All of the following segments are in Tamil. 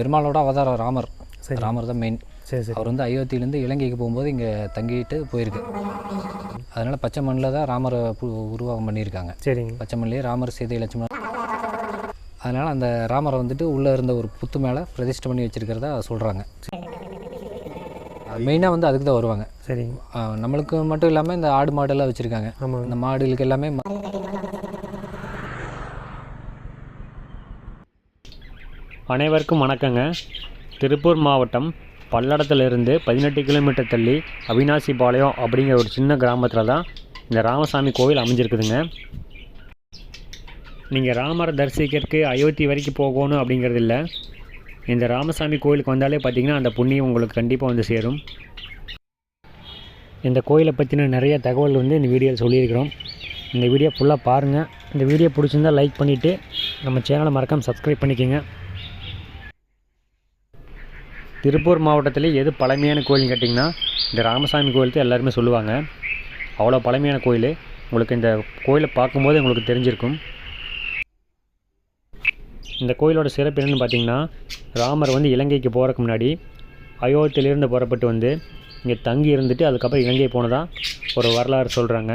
பெருமாளோட அவதாரம் ராமர். சரி. ராமர் தான் மெயின் சரி சரி. அவர் வந்து அயோத்தியிலேருந்து இலங்கைக்கு போகும்போது இங்கே தங்கிட்டு போயிருக்கு. அதனால் பச்சை மண்ணில் தான் ராமரை உருவாக்கம் பண்ணியிருக்காங்க. சரிங்க. பச்சை மண்ணிலே ராமர் சீதை லட்சுமணன் அதனால் அந்த ராமரை வந்துட்டு உள்ளே இருந்த ஒரு புத்து மேலே பிரதிஷ்டை பண்ணி வச்சிருக்கிறதா சொல்கிறாங்க மெயினாக வந்து அதுக்கு தான் வருவாங்க. சரிங்க. நம்மளுக்கு மட்டும் இல்லாமல் இந்த ஆடு மாடெல்லாம் வச்சுருக்காங்க. இந்த மாடுகளுக்கு எல்லாமே அனைவருக்கும் வணக்கங்க. திருப்பூர் மாவட்டம் பல்லடத்துலேருந்து பதினெட்டு கிலோமீட்டர் தள்ளி அவினாசி பாளையம் அப்படிங்கிற ஒரு சின்ன கிராமத்தில் தான் இந்த ராமசாமி கோவில் அமைஞ்சிருக்குதுங்க. நீங்கள் ராமரை தரிசிக்கிறதுக்கு அயோத்தி வரைக்கும் போகணும் அப்படிங்கிறது இல்லை. இந்த ராமசாமி கோவிலுக்கு வந்தாலே பார்த்தீங்கன்னா அந்த புண்ணியம் உங்களுக்கு கண்டிப்பாக வந்து சேரும். இந்த கோயிலை பற்றின நிறைய தகவல் வந்து இந்த வீடியோவில் சொல்லியிருக்கிறோம். இந்த வீடியோ ஃபுல்லாக பாருங்கள் இந்த வீடியோ பிடிச்சிருந்தா லைக் பண்ணிவிட்டு நம்ம சேனலை மறக்காமல் சப்ஸ்கிரைப் பண்ணிக்கோங்க. திருப்பூர் மாவட்டத்தில் எது பழமையான கோயில்னு கேட்டிங்கன்னா இந்த ராமசாமி கோயில் தான் எல்லாருமே சொல்லுவாங்க. அவ்வளோ பழமையான கோயில். உங்களுக்கு இந்த கோயிலை பார்க்கும்போது உங்களுக்கு தெரிஞ்சிருக்கும். இந்த கோயிலோட சிறப்பு என்னென்னு பார்த்தீங்கன்னா ராமர் வந்து இலங்கைக்கு போகிறதுக்கு முன்னாடி அயோத்தியிலிருந்து புறப்பட்டு வந்து இங்கே தங்கி இருந்துட்டு அதுக்கப்புறம் இலங்கை போனதாக ஒரு வரலாறு சொல்கிறாங்க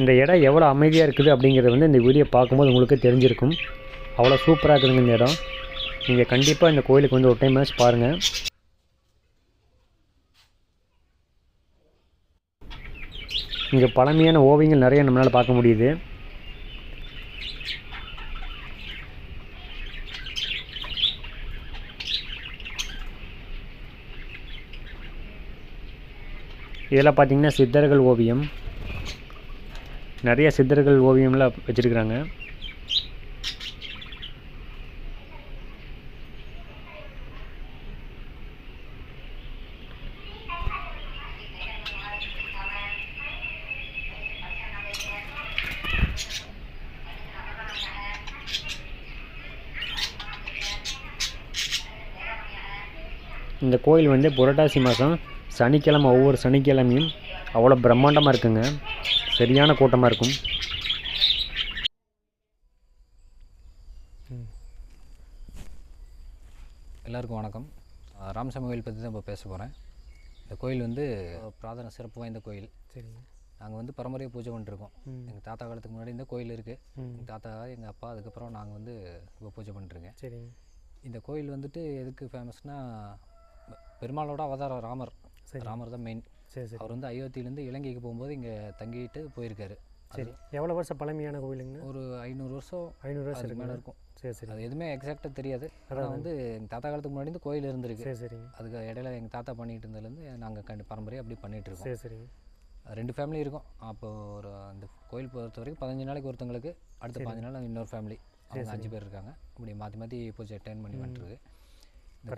இந்த இடம் எவ்வளோ அமைதியாக இருக்குது அப்படிங்கிறது வந்து இந்த வீடியோ பார்க்கும்போது உங்களுக்கு தெரிஞ்சிருக்கும். அவ்வளோ சூப்பராக இருக்குதுங்க இந்த இடம். நீங்கள் கண்டிப்பாக இந்த கோயிலுக்கு வந்து ஒரு டைம் மேட்ச் பாருங்கள் இங்கே பழமையான ஓவியங்கள் நிறைய நம்மளால் பார்க்க முடியுது. இதெல்லாம் பார்த்தீங்கன்னா சித்தர்கள் ஓவியம். நிறைய சித்தர்கள் ஓவியம்லாம் வச்சுருக்குறாங்க. இந்த கோயில் வந்து புரட்டாசி மாதம் சனிக்கிழமை ஒவ்வொரு சனிக்கிழமையும் அவ்வளோ பிரம்மாண்டமாக இருக்குங்க. சரியான கூட்டமாக இருக்கும். எல்லாருக்கும் வணக்கம். ராமசாமி கோயில் பற்றி தான் இப்போ பேச போகிறேன் இந்த கோயில் வந்து பிராதன சிறப்பு வாய்ந்த கோயில். சரிங்க. நாங்கள் வந்து பரம்பரையாக பூஜை பண்ணிட்டுருக்கோம். ம். எங்கள் தாத்தா காலத்துக்கு முன்னாடி இந்த கோயில் இருக்குது எங்கள் தாத்தா எங்கள் அப்பா அதுக்கப்புறம் நாங்கள் வந்து இப்போ பூஜை பண்ணிட்டுருக்கேன். சரிங்க. இந்த கோயில் வந்துட்டு எதுக்கு ஃபேமஸ்னால் பெருமாளோட அவதாரம் ராமர். சரி. ராமர் தான் மெயின் சரி சரி. அவர் வந்து அயோத்தியிலேருந்து இலங்கைக்கு போகும்போது இங்கே தங்கிட்டு போயிருக்காரு. சரி. எவ்வளோ வருஷம் பழமையான கோயிலுங்கண்ணா ஒரு ஐநூறு வருஷம் ஐநூறு வருஷம் மேலே இருக்கும். சரி சரி. அது எதுவுமே எக்ஸாக்டாக தெரியாது. ஆனால் வந்து எங்கள் தாத்தா காலத்துக்கு முன்னாடி இந்த கோயில் இருந்திருக்கு. சரி சரிங்க. அதுக்கு இடையில எங்கள் தாத்தா பண்ணிட்டு இருந்ததுலேருந்து நாங்கள் கண்டு பரம்பரையாக அப்படி பண்ணிட்டு இருக்கோம். சரி சரிங்க. ரெண்டு ஃபேமிலி இருக்கும். அப்போ ஒரு அந்த கோயில் பொறுத்த வரைக்கும் பதினஞ்சு நாளைக்கு ஒருத்தங்களுக்கு அடுத்த பதினஞ்சு நாள் இன்னொரு ஃபேமிலி அவங்க அஞ்சு பேர் இருக்காங்க. அப்படி மாற்றி மாற்றி பூஜை அட்டைன் பண்ணி வந்துருக்கு.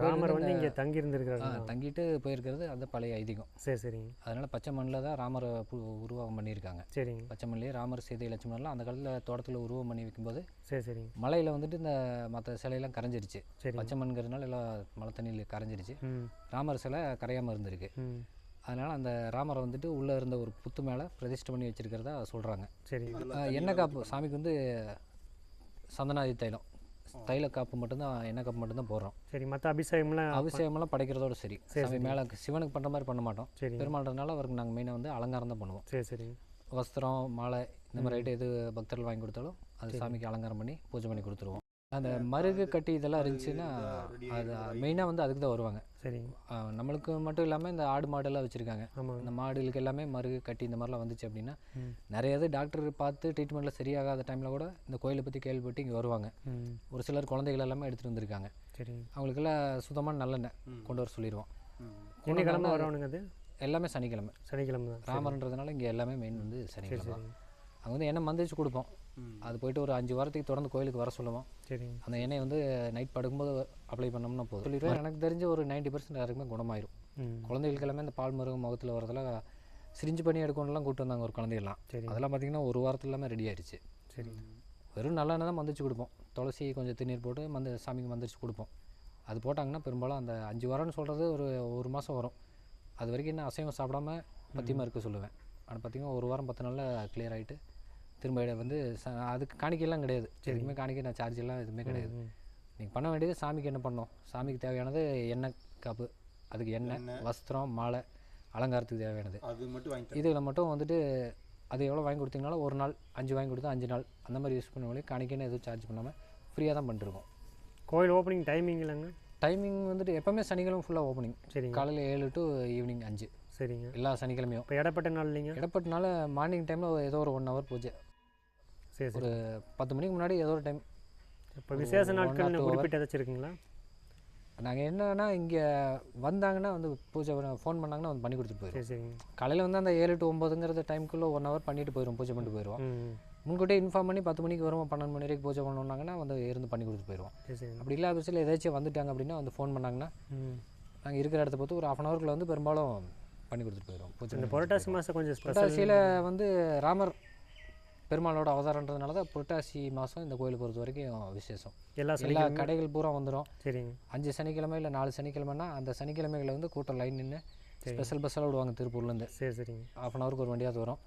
ராமர் வந்து இங்கே தங்கி இருந்திருக்கிறாரு தங்கிட்டு போயிருக்கிறது அந்த பழைய ஐதீகம். சரி சரிங்க. அதனால் பச்சை மண்ணில் தான் ராமரை உருவாக்கம் பண்ணியிருக்காங்க. சரிங்க. பச்சை மண்ணிலே ராமர் சீதை லட்சுமணர்லாம் அந்த காலத்தில் தோட்டத்தில் உருவம் பண்ணி வைக்கும்போது சரி சரிங்க. மலையில் வந்துட்டு இந்த மற்ற சிலையெல்லாம் கரைஞ்சிருச்சு. பச்சை மண்கிறதுனால எல்லாம் மழை தண்ணியில் கரைஞ்சிருச்சு. ராமர் சிலை கரையாமல் இருந்திருக்கு. அதனால் அந்த ராமரை வந்துட்டு உள்ளே இருந்த ஒரு புத்து மேலே பிரதிஷ்டை பண்ணி வச்சிருக்கிறதா சொல்கிறாங்க சரிங்க. எண்ணெய் காப்பு சாமிக்கு வந்து சந்தனாதி தைலம். தைல காப்பு மட்டும்தான் எண்ணெய் காப்பு மட்டும்தான் போடுறோம். சரி மற்ற அபிஷேகம்லாம் அபிஷேகமெல்லாம் படைக்கிறதோட சரி. சாமி மேலே சிவனுக்கு பண்ணுற மாதிரி பண்ண மாட்டோம். சரிங்க. பெருமாள்றதுனால அவருக்கு நாங்கள் மெயினாக வந்து அலங்காரம் தான் பண்ணுவோம். சரி சரிங்க வஸ்திரம் மாலை இந்த மாதிரி ஐட்டம் எது பக்தர்கள் வாங்கி கொடுத்தாலும் அது சாமிக்கு அலங்காரம் பண்ணி பூஜை பண்ணி கொடுத்துருவோம். அந்த மருகு கட்டி இதெல்லாம் இருந்துச்சுன்னா அது மெயினாக வந்து அதுக்கு தான் வருவாங்க. சரிங்க. ஆஹ் நம்மளுக்கு மட்டும் இல்லாமல் இந்த ஆடு மாடெல்லாம் வச்சுருக்காங்க. இந்த மாடுகளுக்கு எல்லாமே மருகு கட்டி இந்த மாதிரிலாம் வந்துச்சு அப்படின்னா நிறைய இது டாக்டர் பார்த்து ட்ரீட்மெண்ட்டில் சரியாகாத டைமில் கூட இந்த கோயிலை பற்றி கேள்விப்பட்டு இங்கே வருவாங்க. ஒரு சிலர் குழந்தைகள் எல்லாமே எடுத்துகிட்டு வந்திருக்காங்க. சரிங்க அவங்களுக்கெல்லாம் சுத்தமான நல்லெண்ணெய் கொண்டு வர சொல்லிடுவோம் என்ன கிழமை வரணுங்க அது? எல்லாமே சனிக்கிழமை. சனிக்கிழமை தான். ராமர்ன்றதுனால இங்கே எல்லாமே மெயின் வந்து சனிக்கிழமை அங்கே வந்து எண்ணெய் மந்திரிச்சு கொடுப்போம். அது போயிட்டு ஒரு அஞ்சு வாரத்துக்கு தொடர்ந்து கோயிலுக்கு வர சொல்லுவோம். சரிங்க. அந்த எண்ணெயை வந்து நைட் படுக்கும்போது அப்ளை பண்ணோம்னா போதும். சொல்லிடுவேன் எனக்கு தெரிஞ்ச ஒரு 90% பர்சன்ட் யாருக்குமே குணமாயிரும். குழந்தைகளுக்கு எல்லாமே இந்த பால் மருகம் முகத்தில் வரதெல்லாம் சிரிஞ்சு பண்ணி எடுக்கணும்லாம் கூப்பிட்டு வந்தாங்க ஒரு குழந்தைகள்லாம். சரிங்க அதெல்லாம் பார்த்தீங்கன்னா ஒரு வாரத்துல எல்லாமே ரெடி ஆயிடுச்சு. சரிங்க வெறும் நல்லெண்ணெய் தான் மந்திரிச்சு கொடுப்போம். துளசி கொஞ்சம் திருநீர் போட்டு மந்த சாமிக்கு மந்திரிச்சு கொடுப்போம். அது போட்டாங்கன்னா பெரும்பாலும் அந்த அஞ்சு வாரம்னு சொல்கிறது ஒரு ஒரு மாதம் வரும். அது வரைக்கும் என்ன அசைவம் சாப்பிடாம பத்தியமாக இருக்க சொல்லுவேன். ஆனால் பார்த்தீங்கன்னா ஒரு வாரம் பத்து நாளில் கிளியர் ஆகிட்டு திரும்ப வந்து ச- அதுக்கு காணிக்கையெல்லாம் கிடையாது. எதுக்குமே காணிக்கை நான் சார்ஜ் எல்லாம் எதுவுமே கிடையாது. நீங்கள் பண்ண வேண்டியது சாமிக்கு என்ன பண்ணணும்? சாமிக்கு தேவையானது எண்ணெய் காப்பு அதுக்கு எண்ணெய் வஸ்திரம் மாலை அலங்காரத்துக்கு தேவையானது. அது மட்டும் வாங்கி இதில் மட்டும் வந்துட்டு அது எவ்வளோ வாங்கி கொடுத்தீங்கனாலும் ஒரு நாள் அஞ்சு வாங்கி கொடுத்தா அஞ்சு நாள். அந்த மாதிரி யூஸ் பண்ண வழி காணிக்கைன்னு எதுவும் சார்ஜ் பண்ணாமல் ஃப்ரீயாக தான் பண்ணிருக்கோம். கோயில் ஓப்பனிங் டைமிங் இல்லைங்க? டைமிங் வந்துட்டு எப்போவுமே சனிக்கிழமை ஃபுல்லாக ஓப்பனிங் சரிங்க. காலையில் ஏழு டு ஈவினிங் அஞ்சு. சரிங்க. எல்லா சனிக்கிழமையும். இப்போ இடப்பட்ட நாள் இல்லைங்க இடப்பட்டனால மார்னிங் டைமில் ஏதோ ஒரு ஒன் ஹவர் பூஜை. சரி ஒரு பத்து மணிக்கு முன்னாடி ஏதோ ஒரு டைம் இப்போ விசேஷ நாட்கள் குறிப்பிட்டு ஏதாச்சும் இருக்குங்களா? நாங்கள் என்னன்னா இங்கே வந்தாங்கன்னா வந்து பூஜை ஃபோன் பண்ணாங்கன்னா வந்து பண்ணி கொடுத்துட்டு போயிடுவோம் சரி காலையில் வந்து அந்த ஏழு டு ஒம்பதுங்கிறது டைமுக்குள்ளே ஒன் ஹவர் பண்ணிட்டு போயிடுவோம் பூஜை பண்ணிட்டு போயிடுவோம் முன்கூட்டியே இன்ஃபார்ம் பண்ணி பத்து மணிக்கு வருவோம் பன்னெண்டு மணி வரைக்கும் பூஜை பண்ணோம்னாங்கன்னா வந்து இருந்து பண்ணி கொடுத்துட்டு போயிடுவோம் அப்படி இல்லாத பட்சத்தில் ஏதாச்சும் வந்துட்டாங்க அப்படின்னா வந்து ஃபோன் பண்ணாங்கன்னா நாங்கள் இருக்கிற இடத்த பொறுத்து ஒரு ஆஃப் அன் ஹவருக்குள்ள வந்து பெரும்பாலும் பண்ணி கொடுத்துட்டு போயிடுவோம் பூஜை இந்த புரட்டாசி மாதம் கொஞ்சம் புரட்டாசியில் வந்து ராமர் பெருமாளோட அவதாரன்றதுனால தான் புரட்டாசி மாதம் இந்த கோயிலை பொறுத்த வரைக்கும் விசேஷம். எல்லா எல்லா கடைகள் பூரா வந்துடும் சரிங்க. அஞ்சு சனிக்கிழமை இல்லை நாலு சனிக்கிழமைனா அந்த சனிக்கிழமைகளில் வந்து கூட்டம் லைன் நின்று ஸ்பெஷல் பஸ்ஸெல்லாம் விடுவாங்க திருப்பூர்லேருந்து சரி சரிங்க. ஆஃப் அன் ஹவருக்கு ஒரு வண்டியாவது வரும்.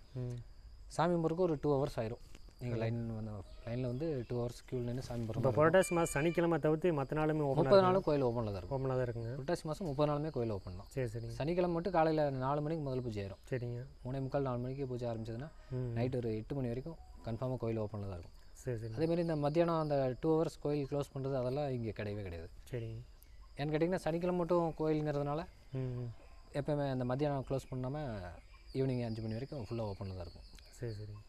சாமி முறுக்கு ஒரு டூ ஹவர்ஸ் ஆயிரும். நீங்கள் லைன் வந்து லைனில் வந்து டூ ஹவர்ஸ் க்யூவில் நின்று சாமி இப்போ புரட்டாசி மாதம் சனிக்கிழமை தவிர்த்து மற்ற நாளுமே முப்பது நாளும் கோயில் ஓப்பனில் தான் இருக்கும். ஓப்பனாக தான் இருக்குங்க. புரட்டாசி மாதம் முப்பது நாளுமே கோயில் ஓப்பன் தான். சரி சரிங்க. சனிக்கிழமை மட்டும் காலையில் நாலு மணிக்கு முதல் பூஜை ஆயிரும். சரிங்க. மூணே முக்கால் நாலு மணிக்கு பூஜை ஆரம்பிச்சதுன்னா நைட் ஒரு எட்டு மணி வரைக்கும் கன்ஃபார்மாக கோயில் ஓப்பனில் தான் இருக்கும். சரி சரி. அதேமாரி இந்த மத்தியானம் அந்த டூ ஹவர்ஸ் கோயில் க்ளோஸ் பண்ணுறது அதெல்லாம் இங்கே கிடையவே கிடையாது. சரிங்க. ஏன்னு கேட்டிங்கன்னா சனிக்கிழமை மட்டும் கோயிலுங்கிறதுனால எப்போயுமே அந்த மத்தியானம் க்ளோஸ் பண்ணாமல் ஈவினிங் அஞ்சு மணி வரைக்கும் ஃபுல்லாக ஓப்பனில் தான் இருக்கும். சரி சரிங்க.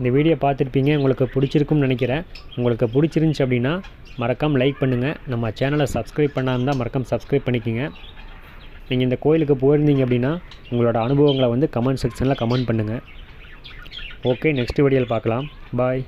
இந்த வீடியோ பார்த்துருப்பீங்க உங்களுக்கு பிடிச்சிருக்கும்னு நினைக்கிறேன். உங்களுக்கு பிடிச்சிருந்துச்சி அப்படின்னா மறக்காமல் லைக் பண்ணுங்கள் நம்ம சேனலை சப்ஸ்கிரைப் பண்ணாமல் தான் மறக்காமல் சப்ஸ்கிரைப் பண்ணிக்கோங்க. நீங்கள் இந்த கோயிலுக்கு போயிருந்தீங்க அப்படின்னா உங்களோட அனுபவங்களை வந்து கமெண்ட் செக்ஷனில் கமெண்ட் பண்ணுங்கள் ஓகே நெக்ஸ்ட் வீடியோவில் பார்க்கலாம். பாய்